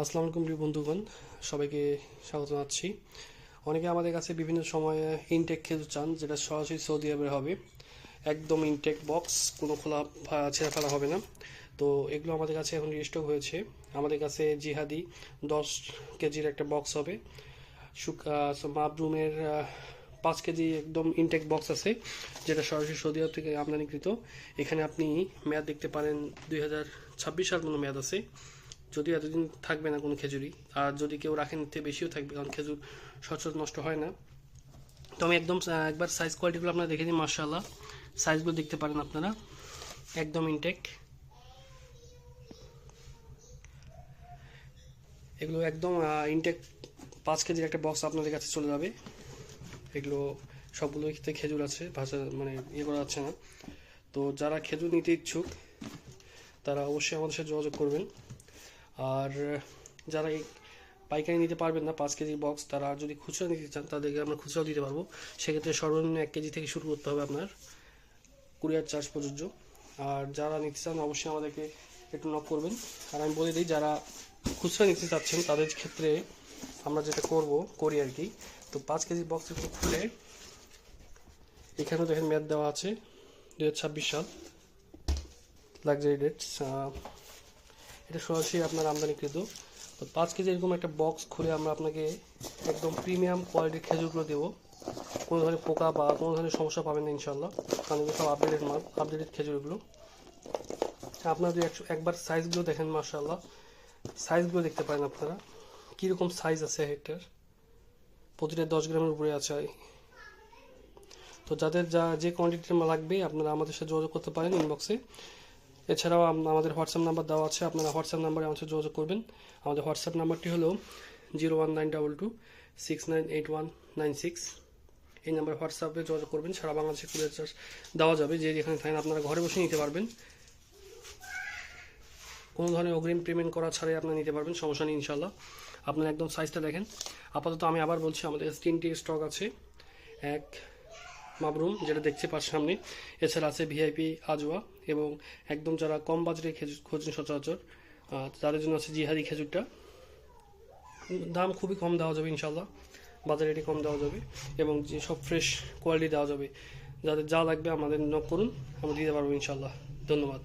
আসসালামু আলাইকুম প্রিয় বন্ধুগণ, সবাইকে স্বাগত জানাচ্ছি। অনেকে আমাদের কাছে বিভিন্ন সময়ে ইনটেক খেজুর চান, যেটা সরাসরি সৌদি আরবের হবে। একদম ইনটেক বক্স কোনো খোলা ছেঁড়া ফেলা হবে না। তো এগুলো আমাদের কাছে এখন রিস্টক হয়েছে। আমাদের কাছে জিহাদি দশ কেজির একটা বক্স হবে। মাবরুমের পাঁচ কেজি একদম ইনটেক বক্স আছে, যেটা সরাসরি সৌদি আরব থেকে আমদানিকৃত। এখানে আপনি মেয়াদ দেখতে পারেন দুই হাজার ছাব্বিশ সাল পর্যন্ত মেয়াদ আছে। যদিও এতদিন থাকবে না কোনো খেজুরি, আর যদি কেউ রাখেন এর বেশিও থাকবে, কারণ খেজুর সচরাচর নষ্ট হয় না। তো আমি একদম একবার সাইজ কোয়ালিটিগুলো আপনারা দেখে নিন মার্শাল্লাহ সাইজগুলো দেখতে পারেন আপনারা। একদম ইনটেক এগুলো একদম ইনটেক পাঁচ কেজির একটা বক্স আপনাদের কাছে চলে যাবে। এগুলো সবগুলো ক্ষেত্রে খেজুর আছে ভাষা মানে ইয়ে করা যাচ্ছে না। তো যারা খেজুর নিতে ইচ্ছুক, তারা অবশ্যই আমাদের সাথে যোগাযোগ করবেন। আর যারা এই পাইকারি নিতে পারবেন না, পাঁচ কেজি বক্স তারা যদি খুচরা নিতে চান, তাদেরকে আমরা খুচরাও দিতে পারব। সেক্ষেত্রে সর্বনিম্ন এক কেজি থেকে শুরু করতে হবে আপনার কুরিয়ার চার্জ প্রযোজ্য। আর যারা নিতে চান, অবশ্যই আমাদেরকে একটু নক করবেন। আর আমি বলে দিই, যারা খুচরা নিতে চাচ্ছেন, তাদের ক্ষেত্রে আমরা যেটা করব, করি আর কি। তো পাঁচ কেজি বক্স একটু খুলে, এখানেও দেখেন মেয়াদ দেওয়া আছে দু হাজার ছাব্বিশ সাল। লাক্সারি ডেটস এটা সরাসরি আপনার আমদানিকৃত। তো পাঁচ কেজি এরকম একটা বক্স খুলে আমরা আপনাকে একদম প্রিমিয়াম কোয়ালিটির খেজুরগুলো দেবো। কোনো ধরনের পোকা বা কোনো ধরনের সমস্যা পাবেন না ইনশাল্লাহ কারণ এগুলো সব আপডেটেড মাল আপডেটেড খেজুরগুলো। আপনারা যদি একবার সাইজগুলো দেখেন মার্শাল্লাহ সাইজগুলো দেখতে পারেন আপনারা। কীরকম সাইজ আছে হেক্টার প্রতিটা দশ গ্রামের উপরে আছে। তো যাদের যা যে কোয়ান্টিটির লাগবে, আপনারা আমাদের সাথে যোগাযোগ করতে পারেন ইনবক্সে এছাড়াও আমাদের হোয়াটসঅ্যাপ নাম্বার দেওয়া আছে, আপনারা হোয়াটসঅ্যাপ নাম্বারে আমাদের সাথে যোগাযোগ করবেন। আমাদের হোয়াটসঅ্যাপ নাম্বারটি হলো zero one nine double two six nine eight one nine six. এই নাম্বারে হোয়াটসঅ্যাপে যোগাযোগ করবেন, সারা বাংলাদেশে কুরিয়ার চার্জ দেওয়া যাবে। যে যেখানে থাকেন আপনারা ঘরে বসে নিতে পারবেন। কোনো ধরনের অগ্রিম পেমেন্ট করা ছাড়াই আপনারা নিতে পারবেন, সমস্যা নেই ইনশাল্লাহ আপনার একদম সাইজটা দেখেন। আপাতত আমি আবার বলছি, আমাদের তিনটি স্টক আছে। এক মাবরুম, যেটা দেখছে পার সামনে। এছাড়া আছে ভিআইপি আজওয়া এবং একদম যারা কম বাজারে খেজুর খোঁজেন সচরাচর তাদের জন্য আছে জিহাদি খেজুরটা। দাম খুবই কম দেওয়া যাবে ইনশাল্লাহ বাজারে এটি কম দেওয়া যাবে এবং যে সব ফ্রেশ কোয়ালিটি দেওয়া যাবে। যাদের যা লাগবে আমাদের নক করুন, আমরা দিতে পারব ইনশাল্লাহ ধন্যবাদ।